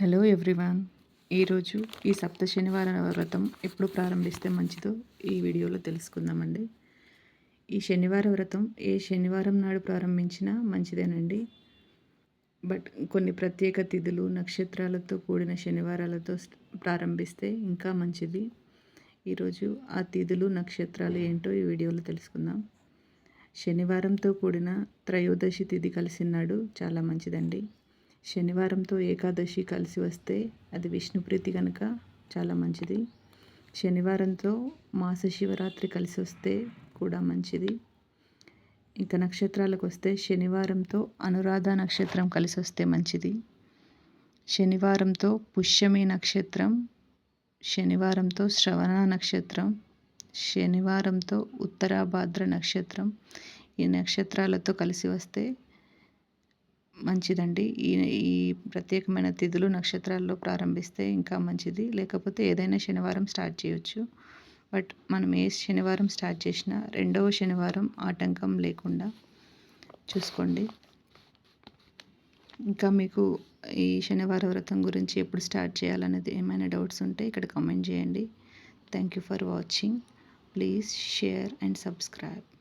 Hello everyone. ఈరోజు ఈ సప్త శనివారం వ్రతం ఎప్పుడు ప్రారంభిస్తే మంచిదో ఈ వీడియోలో తెలుసుకుందామండి. ఈ శనివార వ్రతం ఏ శనివారం నాడు ప్రారంభించినా మంచిదేనండి. బట్ కొన్ని ప్రత్యేక తిథులు నక్షత్రాలతో కూడిన శనివారాలతో ప్రారంభిస్తే ఇంకా మంచిది. ఈరోజు ఆ తిథులు నక్షత్రాలు ఏంటో ఈ వీడియోలో తెలుసుకుందాం. శనివారంతో కూడిన త్రయోదశి తిథి కలిసినాడు చాలా మంచిదండి. శనివారంతో ఏకాదశి కలిసి వస్తే అది విష్ణుప్రీతి కనుక చాలా మంచిది. శనివారంతో మాస శివరాత్రి కలిసి వస్తే కూడా మంచిది. ఇంకా నక్షత్రాలకు వస్తే శనివారంతో అనురాధ నక్షత్రం కలిసి వస్తే మంచిది. శనివారంతో పుష్యమి నక్షత్రం శనివారంతో శ్రవణ నక్షత్రం శనివారంతో ఉత్తరాభాద్ర నక్షత్రం ఈ నక్షత్రాలతో కలిసి వస్తే మంచిదండి. ఈ ఈ ప్రత్యేకమైన తిథులు నక్షత్రాల్లో ప్రారంభిస్తే ఇంకా మంచిది. లేకపోతే ఏదైనా శనివారం స్టార్ట్ చేయొచ్చు. బట్ మనం ఏ శనివారం స్టార్ట్ చేసినా రెండవ శనివారం ఆటంకం లేకుండా చూసుకోండి. ఇంకా మీకు ఈ శనివార వ్రతం గురించి ఎప్పుడు స్టార్ట్ చేయాలనేది ఏమైనా డౌట్స్ ఉంటే ఇక్కడ కామెంట్ చేయండి. Thank you for watching. Please share and subscribe.